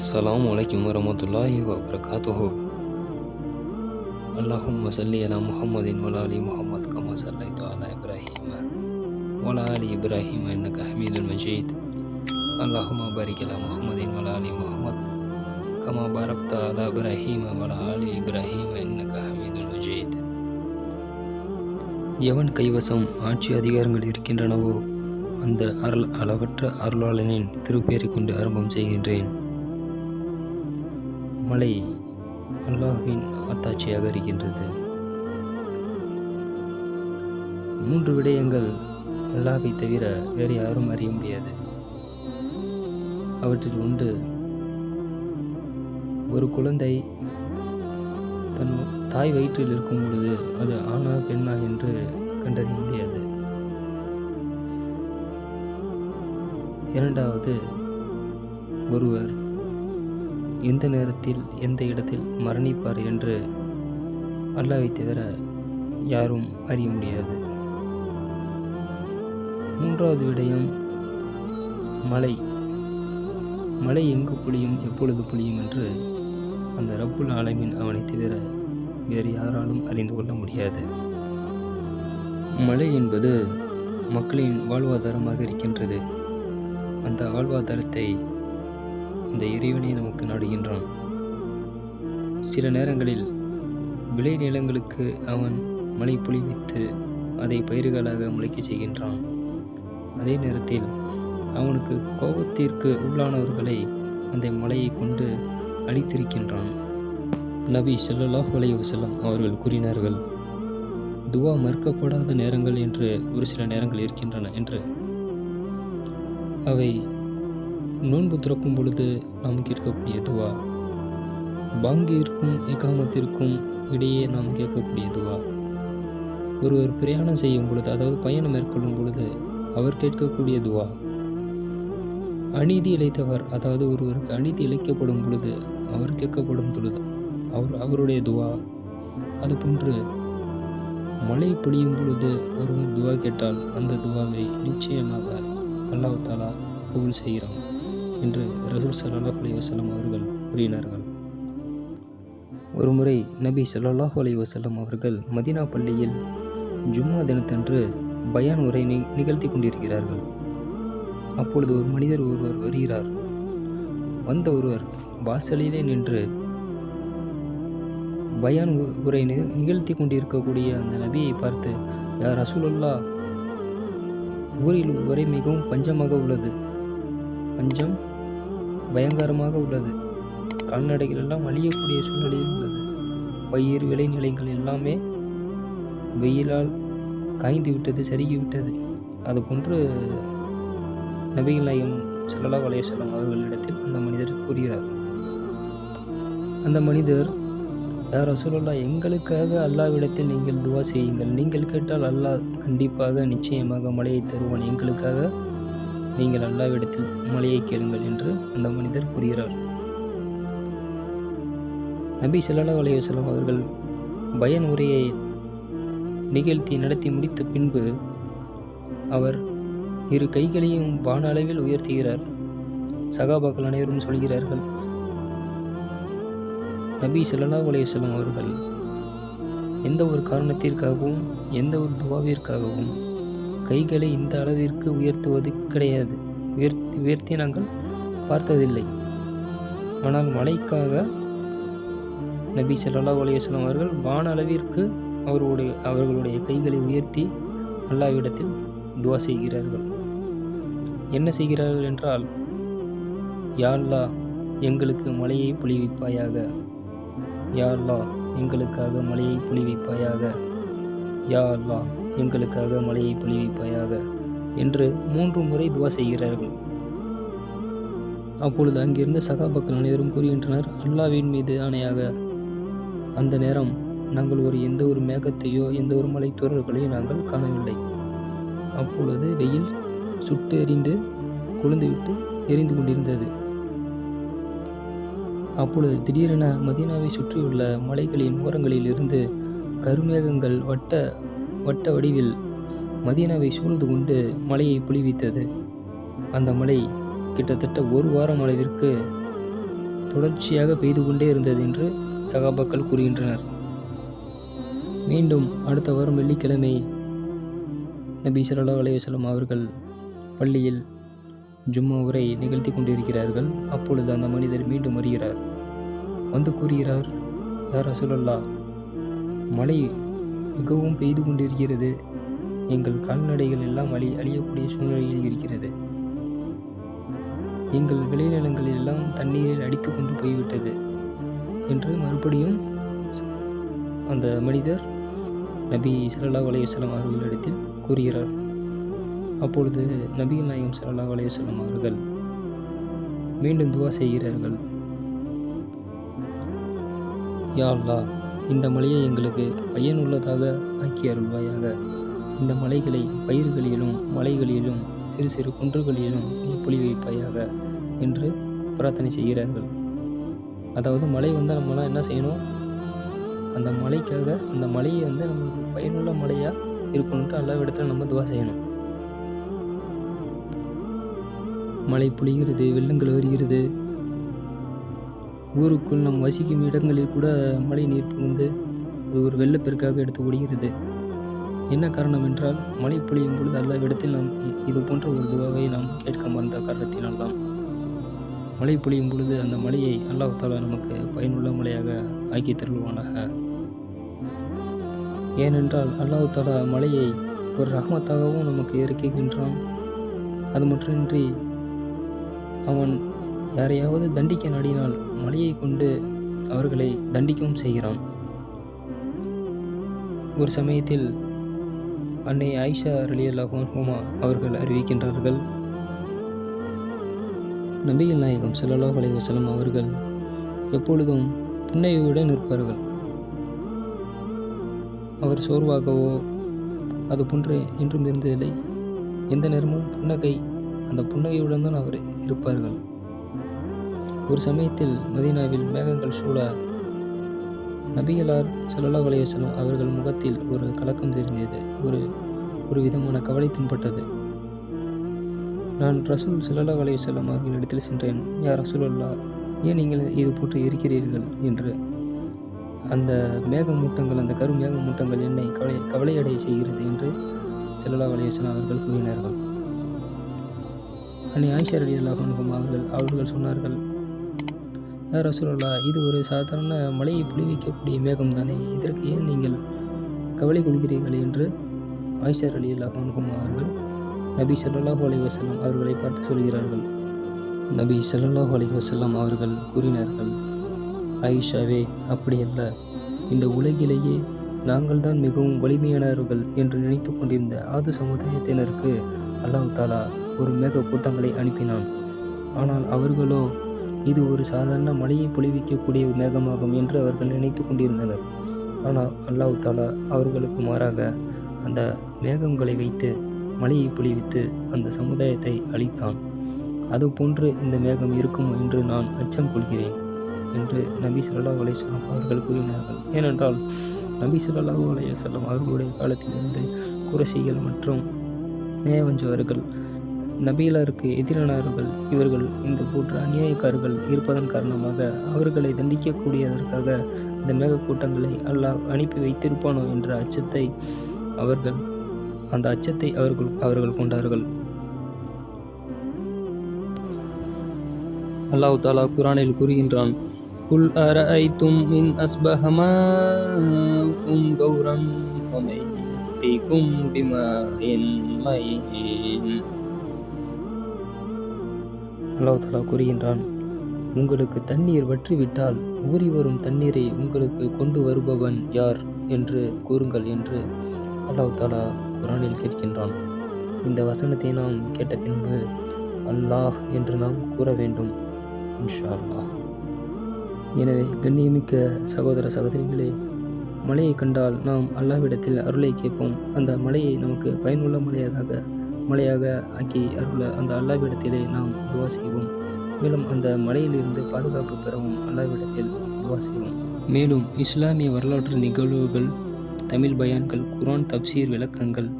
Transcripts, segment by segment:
அஸ்லாம் வலைக்கம் வரமத்துல்லாஹி வபரகாத்துஹோ அல்லாஹும் மசல்லி அலா முகமதின் வலாலி முகமது கமா சல்லை தாலா இப்ராஹிம வலாலி இப்ராஹிம் என்ன கஹமீதுல் மஜீத் அல்லாஹுமா பரிகலா முகமதின் வலாலி முகமத் கமா பரப்தா அலா இப்ராஹிம மலாலி இப்ராஹிம் என்ன கஹமீதுல் மஜீத் எவன் கைவசம் ஆட்சி அதிகாரங்கள் இருக்கின்றனவோ அந்த அருள் அளவற்ற அருளாளனின் திருப்பேரை கொண்டு ஆரம்பம் செய்கின்றேன். மலை அல்லாஹின் அத்தாட்சியாக இருக்கின்றது மூன்று விடயங்கள் அல்லாஹ்வை தவிர வேறு யாரும் அறிய முடியாது. அவற்றில் ஒன்று ஒரு குழந்தை தன் தாய் வயிற்றில் இருக்கும் பொழுது அது ஆணா பெண்ணா என்று கண்டறிய முடியாது. இரண்டாவது ஒருவர் எந்த நேரத்தில் எந்த இடத்தில் மரணிப்பார் என்று அல்லாவை தவிர யாரும் அறிய முடியாது. மூன்றாவது விடயம் மழை மழை எங்கு புளியும் எப்பொழுது புளியும் என்று அந்த ரப்புல் ஆலமின் அவனை தவிர வேறு யாராலும் அறிந்து கொள்ள முடியாது. மழை என்பது மக்களின் வாழ்வாதாரமாக இருக்கின்றது. அந்த வாழ்வாதாரத்தை அந்த இறைவனை நமக்கு நாடுகின்றான். சில நேரங்களில் விளை நிலங்களுக்கு அவன் மழை பொழிவித்து அதை பயிர்களாக முளைக்க செய்கின்றான். அதே நேரத்தில் அவனுக்கு கோபத்திற்கு உள்ளானவர்களை அந்த மலையை கொண்டு அழித்திருக்கின்றான். நபி ஸல்லல்லாஹு அலைஹி அவர்கள் கூறினார்கள் துவா மறுக்கப்படாத நேரங்கள் என்று ஒரு சில நேரங்கள் இருக்கின்றன என்று. அவை நோன்பு துறக்கும் பொழுது நாம் கேட்கக்கூடிய துவா. பாங்கிற்கும் இகாமத்திற்கும் இடையே நாம் கேட்கக்கூடிய துவா. ஒருவர் பிரயாணம் செய்யும் பொழுது அதாவது பயணம் மேற்கொள்ளும் பொழுது அவர் கேட்கக்கூடிய துவா. அநீதி இழைத்தவர் அதாவது ஒருவருக்கு அநீதி இழைக்கப்படும் பொழுது அவர் கேட்கப்படும் பொழுது அவர் அவருடைய துவா. அதுபோன்று மழை பொழியும் பொழுது ஒருவர் துவா கேட்டால் அந்த துவாவை நிச்சயமாக அல்லாஹ் தாலா கபூல் செய்கிறான். என்று ரசூல் சல்லாஹ் அலி வசலம் அவர்கள் கூறினார்கள். ஒருமுறை நபி ஸல்லல்லாஹு அலைஹி அவர்கள் மதீனா பள்ளியில் ஜும்மா தினத்தன்று பயான் உரை நி நிகழ்த்தி கொண்டிருக்கிறார்கள். அப்பொழுது ஒரு மனிதர் ஒருவர் வருகிறார். வந்த ஒருவர் வாசலிலே நின்று பயான் உரை நிகழ்த்தி கொண்டிருக்கக்கூடிய அந்த நபியை பார்த்து யார் ரசூலுல்லா ஊரில் உரை மிகவும் பஞ்சமாக உள்ளது. பஞ்சம் பயங்கரமாக உள்ளது. கால்நடைகள் எல்லாம் அழியக்கூடிய சூழ்நிலையில் உள்ளது. பயிர் விளைநிலங்கள் எல்லாமே வெயிலால் காய்ந்து விட்டது சருகி விட்டது. அதுபோன்று நபிகள் நாயகம் சல்லா அலைஹி அவர்களிடத்தில் அந்த மனிதர் கூறுகிறார். அந்த மனிதர் யார் ரசூலுல்லா எங்களுக்காக அல்லாவிடத்தில் நீங்கள் துவா செய்யுங்கள். நீங்கள் கேட்டால் அல்லாஹ் கண்டிப்பாக நிச்சயமாக மழையை தருவான். எங்களுக்காக நீங்கள் அல்லாவிடத்தில் மழையை கேளுங்கள் என்று அந்த மனிதர் கூறுகிறார். நபி ஸல்லல்லாஹு அலைஹி அவர்கள் பயன் உரையை நிகழ்த்தி நடத்தி முடித்த பின்பு அவர் இரு கைகளையும் வான அளவில் உயர்த்துகிறார். சகாபாக்கள் அனைவரும் சொல்கிறார்கள் நபி ஸல்லல்லாஹு அலைஹி அவர்கள் எந்த ஒரு காரணத்திற்காகவும் எந்த ஒரு துவாவிற்காகவும் கைகளை இந்த அளவிற்கு உயர்த்துவது கிடையாது. உயர்த்தி உயர்த்தி நாங்கள் பார்த்ததில்லை. ஆனால் மழைக்காக நபி சல்லா அலையம் அவர்கள் வான அளவிற்கு அவர்களுடைய அவர்களுடைய கைகளை உயர்த்தி அல்லாவிடத்தில் துவா செய்கிறார்கள். என்ன செய்கிறார்கள் என்றால் யா எங்களுக்கு மழையை பொழிவிப்பாயாக யா எங்களுக்காக மழையை பொழிவிப்பாயாக யா அல்லாஹ் எங்களுக்காக மழையை பொழிவிப்பாயாக என்று மூன்று முறை துவா செய்கிறார்கள். அப்பொழுது அங்கிருந்த சகாபாக்கள் அனைவரும் கூறுகின்றனர் அல்லாவின் மீது ஆணையாக அந்த நேரம் நாங்கள் ஒரு எந்த ஒரு மேகத்தையோ எந்த ஒரு மலைத்தூரல்களையோ நாங்கள் காணவில்லை. அப்பொழுது வெயில் சுட்டு எறிந்து கொழுந்துவிட்டு எரிந்து கொண்டிருந்தது. அப்பொழுது திடீரென மதீனாவை சுற்றியுள்ள மலைகளின் ஓரங்களில் இருந்து கருமேகங்கள் வட்ட வட்ட வடிவில் மதீனாவை சூழ்ந்து கொண்டு மலையை பொழிவித்தது அந்த மலை கிட்டத்தட்ட ஒரு வாரம் அளவிற்கு தொடர்ச்சியாக பெய்து கொண்டே இருந்தது என்று சகாபாக்கள் கூறுகின்றனர். மீண்டும் அடுத்த வாரம் வெள்ளிக்கிழமை நபி சல்லா அலைவசலம் அவர்கள் பள்ளியில் ஜும்மா உரை நிகழ்த்தி கொண்டிருக்கிறார்கள். அப்பொழுது அந்த மனிதர் மீண்டும் வருகிறார். வந்து கூறுகிறார் யார் ரசூலல்லா மழை மிகவும் பெய்து கொண்டிருக்கிறது. எங்கள் கால்நடைகள் எல்லாம் அழி அழியக்கூடிய சூழ்நிலையில் இருக்கிறது. எங்கள் விளைநிலங்கள் எல்லாம் தண்ணீரில் அடித்து கொண்டு போய்விட்டது என்று மறுபடியும் அந்த மனிதர் நபி ஸல்லல்லாஹு அலைஹி அவர்களிடத்தில் கூறுகிறார். அப்பொழுது நபிகள் நாயகம் ஸல்லல்லாஹு அலைஹி அவர்கள் மீண்டும் துவா செய்கிறார்கள். யா அல்லாஹ் இந்த மலையை எங்களுக்கு பயனுள்ளதாக ஆக்கி அருள்வாயாக இந்த மலைகளை பயிர்களிலும் மலைகளிலும் சிறு சிறு குன்றுகளிலும் நீ பொழி வைப்பாயாக என்று பிரார்த்தனை செய்கிறார்கள். அதாவது மழை வந்தால் நம்மளாம் என்ன செய்யணும்? அந்த மலைக்காக அந்த மலையை வந்து நம்மளுக்கு பயனுள்ள மலையாக இருக்கணுன்ட்டு எல்லா இடத்துல நம்ம துவா செய்யணும். மழை பொழிகிறது வெள்ளங்கள் வருகிறது ஊருக்குள் நம் வசிக்கும் இடங்களில் கூட மழை நீர் புகுந்து அது ஒரு வெள்ளப்பெருக்காக எடுத்து ஓடுகிறது. என்ன காரணம் என்றால் மழை பொழியும் பொழுது அல்ல இடத்தில் நாம் இது போன்ற ஒரு துவாவை நாம் கேட்க மறந்த காரணத்தினால்தான். மழை பொழியும் பொழுது அந்த மழையை அல்லாஹ் தாலா நமக்கு பயனுள்ள மழையாக ஆக்கி தருவானாக. ஏனென்றால் அல்லாஹ் தாலா மழையை ஒரு ரஹமத்தாகவும் நமக்கு இறக்குகின்றான். அது மட்டுமின்றி அவன் யாரையாவது தண்டிக்க நாடினால் மலையை கொண்டு அவர்களை தண்டிக்கவும் செய்கிறான். ஒரு சமயத்தில் அன்னை ஆயிஷா ரலியல்லாஹு ஹோமா அவர்கள் அறிவிக்கின்றார்கள் நபிகள் நாயகம் ஸல்லல்லாஹு செல்லும் அவர்கள் எப்பொழுதும் புன்னகையுடன் இருப்பார்கள் அவர் சோர்வாகவோ அது போன்று என்றும் இருந்ததில்லை. எந்த நேரமும் புன்னகை அந்த புன்னகையுடன் தான் அவர் இருப்பார்கள். ஒரு சமயத்தில் மதீனாவில் மேகங்கள் சூழ நபிகளார் ஸல்லல்லாஹு வலையசலம் அவர்கள் முகத்தில் ஒரு கலக்கம் தெரிந்தது. ஒரு ஒரு விதமான கவலை தென்பட்டது. நான் ரசூல் ஸல்லல்லாஹு வலையசலம் வஸல்லம் அவர்களிடத்தில் சென்றேன். யார் ரசூலல்லா ஏன் நீங்கள் இது போட்டு இருக்கிறீர்கள்? என்று. அந்த மேகமூட்டங்கள் அந்த கரும் மேகமூட்டங்கள் என்னை கவலை கவலையடைய செய்கிறது என்று ஸல்லல்லாஹு அலைஹி அவர்கள் கூறினார்கள். அன்னை ஆயிஷா ரலியல்லாஹு அன்ஹும் அவர்கள் அவர்கள் சொன்னார்கள் யா ரசூலுல்லாஹ் இது ஒரு சாதாரண மழையை பொழிவிக்கக்கூடிய மேகம் தானே. இதற்கு ஏன் நீங்கள் கவலை கொள்கிறீர்கள் என்று ஆயிஷர் அலி அல்லாஹும் அவர்கள் நபி சல்லாஹூ அலி வசல்லாம் அவர்களை பார்த்து சொல்கிறார்கள். நபி சல்லாஹூ அலி வசல்லாம் அவர்கள் கூறினார்கள் ஆயிஷாவே அப்படியல்ல. இந்த உலகிலேயே நாங்கள் தான் மிகவும் வலிமையானவர்கள் என்று நினைத்து கொண்டிருந்த ஆது சமுதாயத்தினருக்கு அல்லாஹ் தாலா ஒரு மேக கூட்டங்களை அனுப்பினான். ஆனால் அவர்களோ இது ஒரு சாதாரண மழையை பொழிவிக்கக்கூடிய மேகமாகும் என்று அவர்கள் நினைத்து கொண்டிருந்தனர். ஆனால் அல்லாஹ் தாலா அவர்களுக்கு மாறாக அந்த மேகங்களை வைத்து மழையை பொழிவித்து அந்த சமுதாயத்தை அழித்தான். அதுபோன்று இந்த மேகம் இருக்கும் என்று நான் அச்சம் கொள்கிறேன் என்று நபி சொல்லா அலையம் அவர்கள் கூறினார்கள். ஏனென்றால் நபி சொல்லாஹூ அலையம் அவர்களுடைய காலத்திலிருந்து குரசிகள் மற்றும் நேவஞ்சவர்கள் நபியிலருக்கு எதிரானவர்கள் இவர்கள் இந்த போன்ற அநியாயக்காரர்கள் இருப்பதன் காரணமாக அவர்களை தண்டிக்கக்கூடியதற்காக இந்த மேகக்கூட்டங்களை அல்லாஹ் அனுப்பி வைத்திருப்பானோ என்ற அச்சத்தை அவர்கள் அந்த அச்சத்தை அவர்கள் அவர்கள் கொண்டார்கள். அல்லாஹ் தாலா குரானில் கூறுகின்றான் குல் அரஐத்தும் மின் அஸ்பஹமாக்கும் கௌரம் ஃபமை தீக்கும் பிமா என் மயின். தாலா கூறுகின்றான் உங்களுக்கு தண்ணீர் வற்றிவிட்டால் ஊறி வரும் தண்ணீரை உங்களுக்கு கொண்டு வருபவன் யார்? என்று கூறுங்கள் என்று அல்லாஹ் தாலா குரானில் கேட்கின்றான். இந்த வசனத்தை நாம் கேட்ட பின்பு அல்லாஹ் என்று நாம் கூற வேண்டும் இன்ஷா அல்லாஹ் எனவே கண்ணியமிக்க சகோதர சகோதரிகளே மழையை கண்டால் நாம் அல்லாஹ்விடத்தில் அருளை கேட்போம். அந்த மழையை நமக்கு பயனுள்ள மழையாக மலையாக ஆக்கி அருள அந்த அல்லாவிடத்திலே நாம் துவா செய்வோம். மேலும் அந்த மலையிலிருந்து பாதுகாப்பு பெறவும் அல்லாவிடத்தில் துவா செய்வோம். மேலும் இஸ்லாமிய வரலாற்று நிகழ்வுகள் தமிழ் பயான்கள் குரான் தப்சீர் விளக்கங்கள்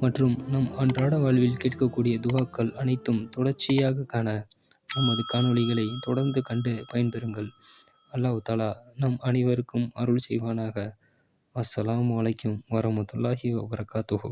மற்றும் நம் அன்றாட வாழ்வில் கேட்கக்கூடிய துவாக்கள் அனைத்தும் தொடர்ச்சியாக காண நமது காணொளிகளை தொடர்ந்து கண்டு பயன்பெறுங்கள். அல்லாஹ் தாலா நம் அனைவருக்கும் அருள் செய்வானாக. அஸ்ஸலாமு வலைக்கும் வரமத்துல்லாஹி வபரகாத்துஹு.